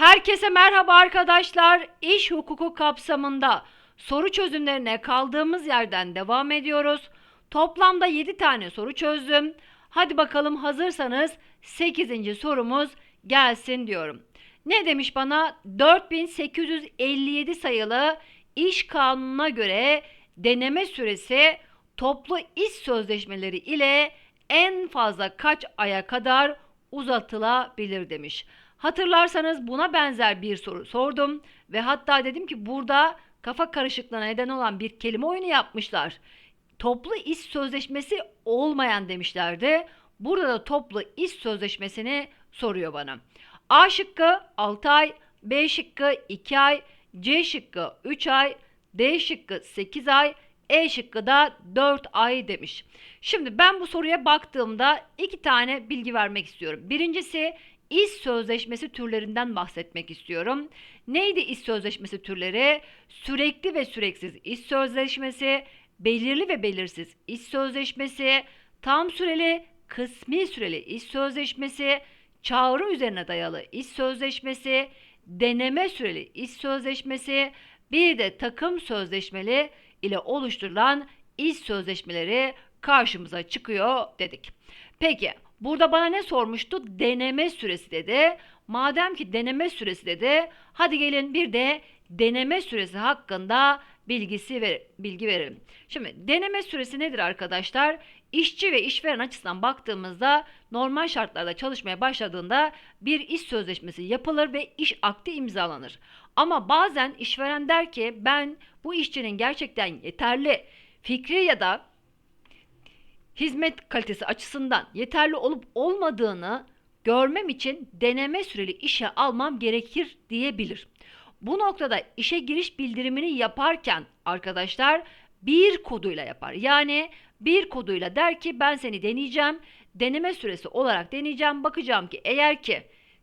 Herkese merhaba arkadaşlar. İş hukuku kapsamında soru çözümlerine kaldığımız yerden devam ediyoruz. Toplamda 7 tane soru çözdüm. Hadi bakalım hazırsanız 8. sorumuz gelsin diyorum. Ne demiş bana? 4857 sayılı iş kanununa göre deneme süresi toplu iş sözleşmeleri ile en fazla kaç aya kadar uzatılabilir demiş. Hatırlarsanız buna benzer bir soru sordum ve hatta dedim ki burada kafa karışıklığına neden olan bir kelime oyunu yapmışlar. Toplu iş sözleşmesi olmayan demişlerdi. Burada da toplu iş sözleşmesini soruyor bana. A şıkkı 6 ay, B şıkkı 2 ay, C şıkkı 3 ay, D şıkkı 8 ay, E şıkkı da 4 ay demiş. Şimdi ben bu soruya baktığımda iki tane bilgi vermek istiyorum. Birincisi iş sözleşmesi türlerinden bahsetmek istiyorum. Neydi iş sözleşmesi türleri? Sürekli ve süreksiz iş sözleşmesi, belirli ve belirsiz iş sözleşmesi, tam süreli, kısmi süreli iş sözleşmesi, çağrı üzerine dayalı iş sözleşmesi, deneme süreli iş sözleşmesi, bir de takım sözleşmeli ile oluşturulan iş sözleşmeleri karşımıza çıkıyor dedik. Peki burada bana ne sormuştu? Deneme süresi dedi. Madem ki deneme süresi dedi, hadi gelin bir de deneme süresi hakkında bilgisi ver, bilgi verelim. Şimdi deneme süresi nedir arkadaşlar? İşçi ve işveren açısından baktığımızda normal şartlarda çalışmaya başladığında bir iş sözleşmesi yapılır ve iş akdi imzalanır. Ama bazen işveren der ki ben bu işçinin gerçekten yeterli fikri ya da hizmet kalitesi açısından yeterli olup olmadığını görmem için deneme süreli işe almam gerekir diyebilir. Bu noktada işe giriş bildirimini yaparken arkadaşlar bir koduyla yapar. Yani bir koduyla der ki ben seni deneyeceğim. Deneme süresi olarak deneyeceğim. Bakacağım ki eğer ki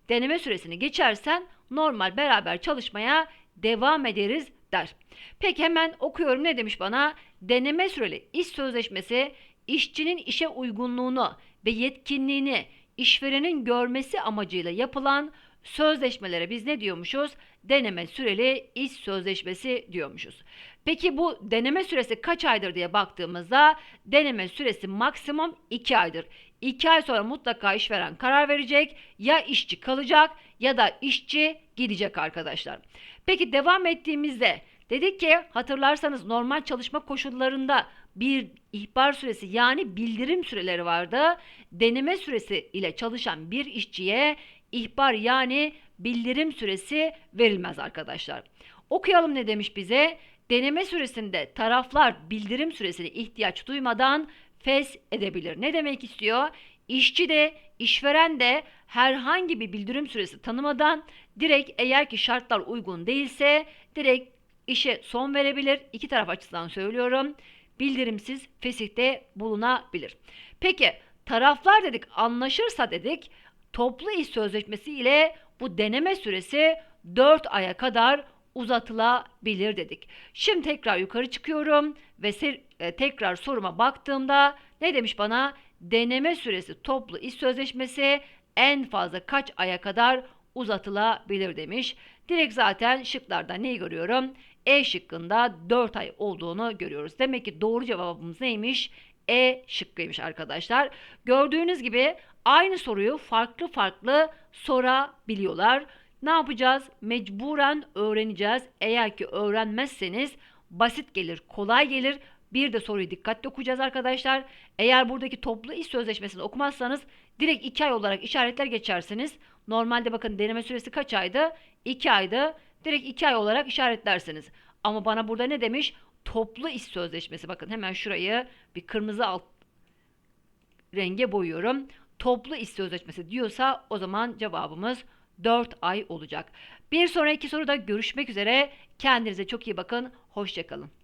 deneme süresini geçersen normal beraber çalışmaya devam ederiz der. Peki hemen okuyorum ne demiş bana? Deneme süreli iş sözleşmesi işçinin işe uygunluğunu ve yetkinliğini işverenin görmesi amacıyla yapılan sözleşmelere biz ne diyormuşuz? Deneme süreli iş sözleşmesi diyormuşuz. Peki bu deneme süresi kaç aydır diye baktığımızda deneme süresi maksimum 2 aydır. 2 ay sonra mutlaka işveren karar verecek. Ya işçi kalacak ya da işçi gidecek arkadaşlar. Peki devam ettiğimizde dedik ki hatırlarsanız normal çalışma koşullarında bir ihbar süresi yani bildirim süreleri vardı. Deneme süresi ile çalışan bir işçiye ihbar yani bildirim süresi verilmez arkadaşlar. Okuyalım ne demiş bize? Deneme süresinde taraflar bildirim süresine ihtiyaç duymadan fes edebilir. Ne demek istiyor? İşçi de işveren de herhangi bir bildirim süresi tanımadan direkt eğer ki şartlar uygun değilse direkt işe son verebilir. İki taraf açısından söylüyorum. Bildirimsiz fesihte bulunabilir. Peki taraflar dedik anlaşırsa dedik toplu iş sözleşmesi ile bu deneme süresi 4 aya kadar uzatılabilir dedik. Şimdi tekrar yukarı çıkıyorum ve e, tekrar soruma baktığımda ne demiş bana? Deneme süresi toplu iş sözleşmesi en fazla kaç aya kadar uzatılabilir demiş. Direkt zaten şıklarda neyi görüyorum? E şıkkında 4 ay olduğunu görüyoruz. Demek ki doğru cevabımız neymiş? E şıkkıymış arkadaşlar. Gördüğünüz gibi aynı soruyu farklı farklı sorabiliyorlar. Ne yapacağız? Mecburen öğreneceğiz. Eğer ki öğrenmezseniz basit gelir, kolay gelir. Bir de soruyu dikkatli okuyacağız arkadaşlar. Eğer buradaki toplu iş sözleşmesini okumazsanız direkt 2 ay olarak işaretler geçersiniz. Normalde bakın deneme süresi kaç aydı? 2 aydı. Direkt 2 ay olarak işaretlersiniz. Ama bana burada ne demiş? Toplu iş sözleşmesi. Bakın hemen şurayı bir kırmızı alt renge boyuyorum. Toplu iş sözleşmesi diyorsa o zaman cevabımız 4 ay olacak. Bir sonraki soruda görüşmek üzere. Kendinize çok iyi bakın. Hoşçakalın.